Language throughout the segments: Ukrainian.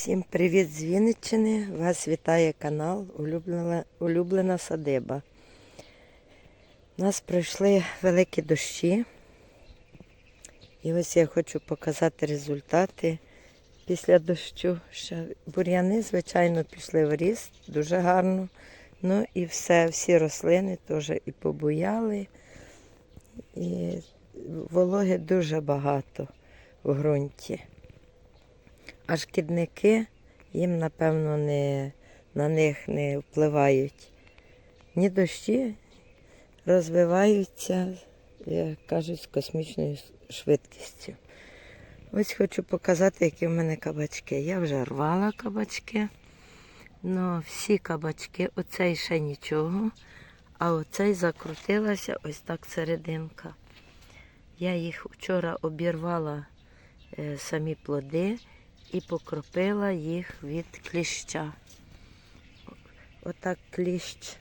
Всім привіт з Вінниччини. Вас вітає канал Улюблена, Улюблена садиба. У нас пройшли великі дощі. І ось я хочу показати результати після дощу. Ще бур'яни, звичайно, пішли в ріст дуже гарно. Ну і все, всі рослини теж і побуяли. І вологи дуже багато в ґрунті. А шкідники їм, напевно, не, на них не впливають. Ні дощі розвиваються, як кажуть, з космічною швидкістю. Ось хочу показати, які в мене кабачки. Я вже рвала кабачки. Ну, всі кабачки, оцей ще нічого, а оцей закрутилася ось так серединка. Я їх вчора обірвала е, самі плоди і покропила їх від кліща. Отак кліщ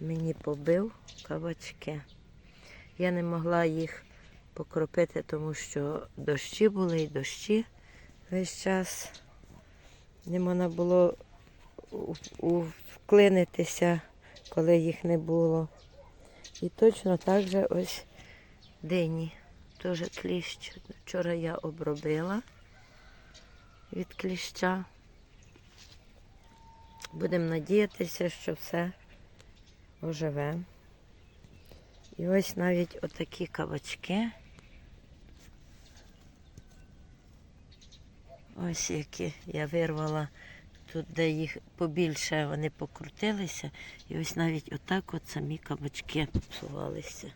мені побив кабачки. Я не могла їх покропити, тому що дощі були і дощі весь час. Не можна було вклинитися, коли їх не було. І точно так же ось дині. Теж кліщ. Вчора я обробила від кліща. Будемо надіятися, що все оживе. І ось навіть отакі кабачки. Ось які я вирвала тут, де їх побільше вони покрутилися. І ось навіть отак от самі кабачки попсувалися.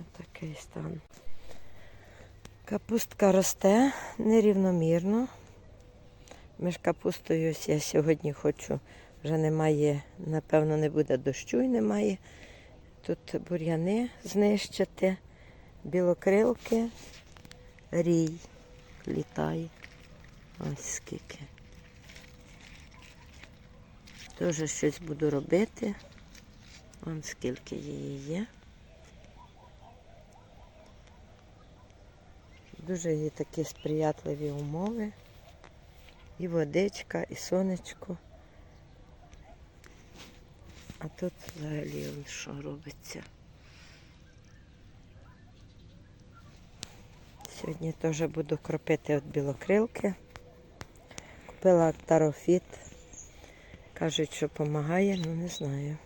Отакий стан. Капустка росте нерівномірно. Між капустою ось я сьогодні хочу, вже немає, напевно, не буде дощу і немає. Тут бур'яни знищити, білокрилки, рій літає. Ось скільки. Теж щось буду робити. Вон скільки її є. Дуже є такі сприятливі умови. І водичка, і сонечко. А тут взагалі що робиться. Сьогодні теж буду кропити від білокрилки. Купила актарофіт. Кажуть, що допомагає, ну не знаю.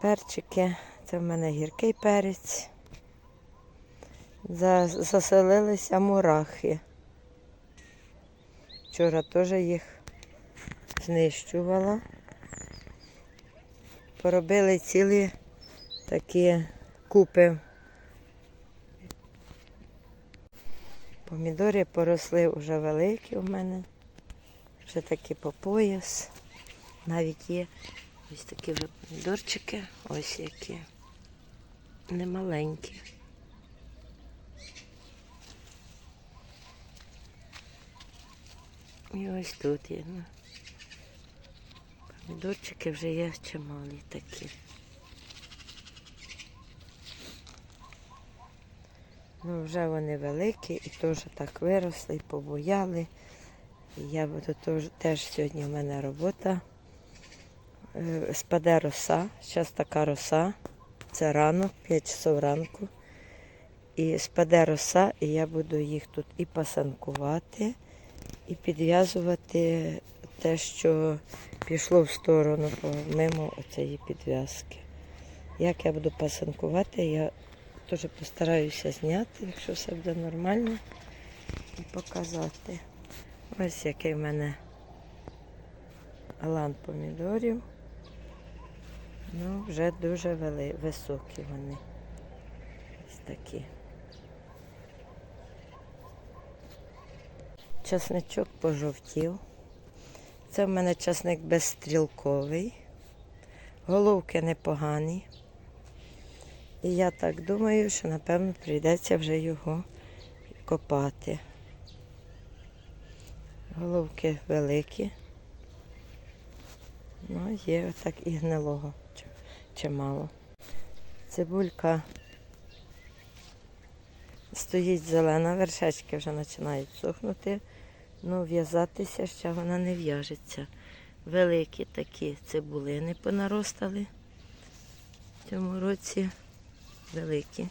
Перчики, це в мене гіркий перець. За- Заселилися мурахи. Вчора теж їх знищувала. Поробили цілі такі купи. Помідори поросли вже великі у мене. Вже такі по пояс. Навіть є ось такі помідорчики, ось які. Немаленькі. І ось тут є. Ну. Помідорчики вже є чималі такі. Ну, вже вони великі і теж так виросли і побояли. І я буду теж, теж сьогодні в мене робота. Е, Спаде роса. Зараз така роса. Це ранок, 5 часов ранку. І спаде роса, і я буду їх тут і пасанкувати, і підв'язувати те, що пішло в сторону мимо цієї підв'язки. Як я буду пасанкувати, я теж постараюся зняти, якщо все буде нормально, і показати. Ось який в мене алан помідорів. Ну, вже дуже вели, високі вони. Ось такі. Часничок пожовтів. Це в мене часник безстрілковий. Головки непогані. І я так думаю, що напевно прийдеться вже його копати. Головки великі. Ну, є отак і гнилого чимало. Цибулька стоїть зелена, вершечки вже починають сохнути. Ну, в'язатися ще вона не в'яжеться. Великі такі цибулини понаростали в цьому році. Великі.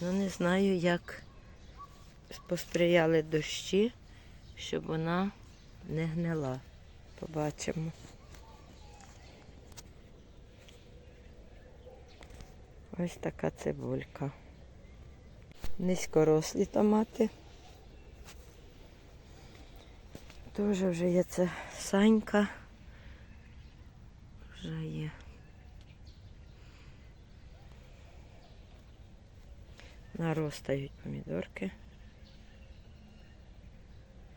Ну, не знаю, як посприяли дощі, щоб вона не гнила. Побачимо. Ось така цибулька. Низькорослі томати. Теж вже є це санька. Вже є. Наростають помідорки.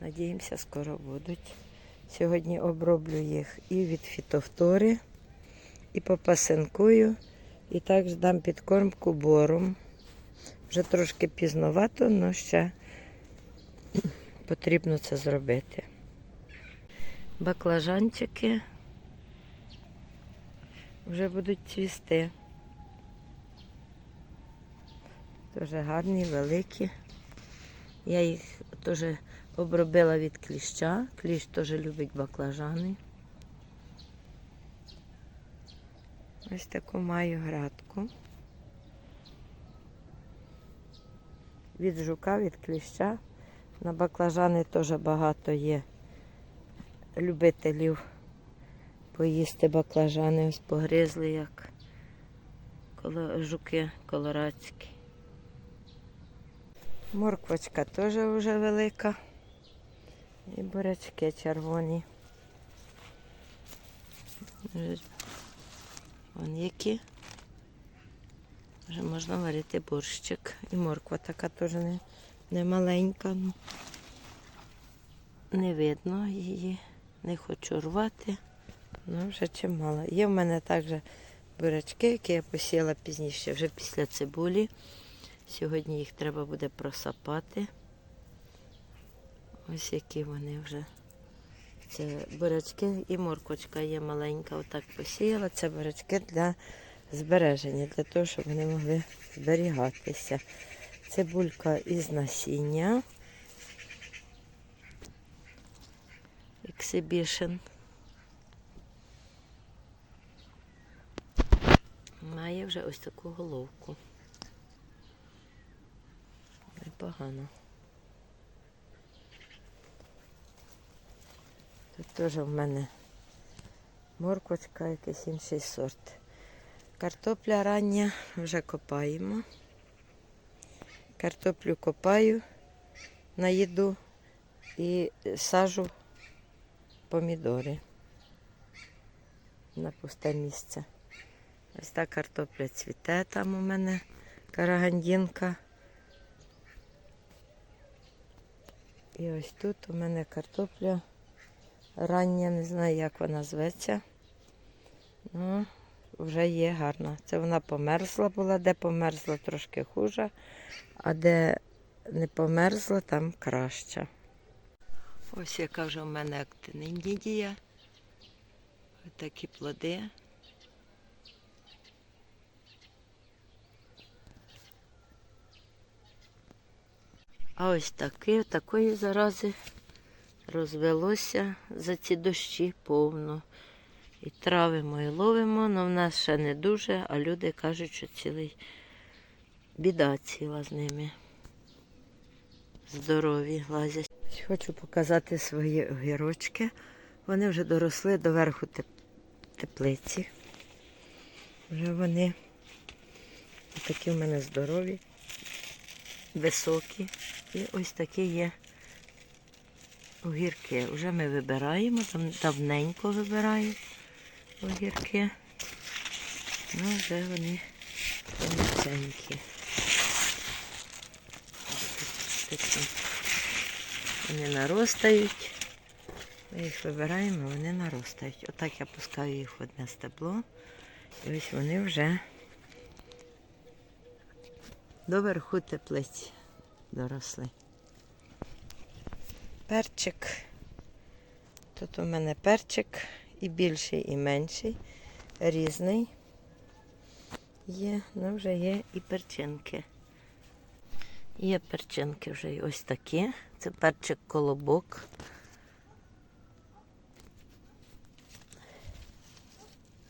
Надіємося, скоро будуть. Сьогодні оброблю їх і від фітофтори, і попасинкую, і також дам підкормку бором. Вже трошки пізновато, але ще потрібно це зробити. Баклажанчики вже будуть цвісти. Дуже гарні, великі. Я їх теж обробила від кліща. Кліщ теж любить баклажани. Ось таку маю градку. Від жука, від кліща. На баклажани теж багато є любителів поїсти баклажани. Ось погризли, як жуки колорадські. Морквочка теж вже велика. І бурячки червоні. Вон які. Вже можна варити борщик. І морква така теж не, не маленька. Ну. Не видно її. Не хочу рвати. Ну, вже чимало. Є в мене також бурячки, які я посіяла пізніше, вже після цибулі. Сьогодні їх треба буде просапати. Ось які вони вже. Це бурячки і морквочка є маленька. Отак посіяла. Це бурячки для збереження, для того, щоб вони могли зберігатися. Цибулька із насіння. Exhibition. Має вже ось таку головку. Непогано. Тут теж в мене морквочка, якийсь інший сорт. Картопля рання вже копаємо. Картоплю копаю на їду і сажу помідори на пусте місце. Ось та картопля цвіте там у мене карагандінка. І ось тут у мене картопля рання, не знаю, як вона зветься. Ну, вже є гарна. Це вона померзла була, де померзла трошки хуже, а де не померзла, там краще. Ось яка вже в мене актинидія. Ось такі плоди. А ось таки, такої зарази розвелося за ці дощі повно. І травимо, і ловимо, але в нас ще не дуже, а люди кажуть, що цілий біда ціла з ними. Здорові лазять. Хочу показати свої огірочки. Вони вже доросли до верху теплиці. Вже вони такі в мене здорові, високі. І ось такі є огірки. Вже ми вибираємо, там давненько вибираю огірки. Ну, вже вони повненькі. Такі. Вони наростають. Ми їх вибираємо, вони наростають. Отак я пускаю їх в одне стебло. І ось вони вже до верху теплиці доросли. Перчик. Тут у мене перчик і більший, і менший, різний. Є, ну вже є і перчинки. Є перчинки вже ось такі. Це перчик колобок.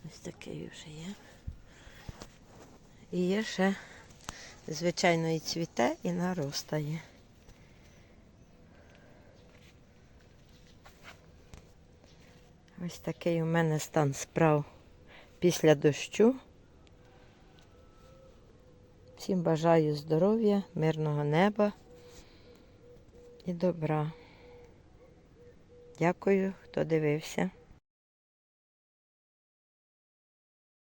Ось такий вже є. І є ще, звичайно, і цвіте, і наростає. Ось такий у мене стан справ після дощу. Всім бажаю здоров'я, мирного неба і добра. Дякую, хто дивився.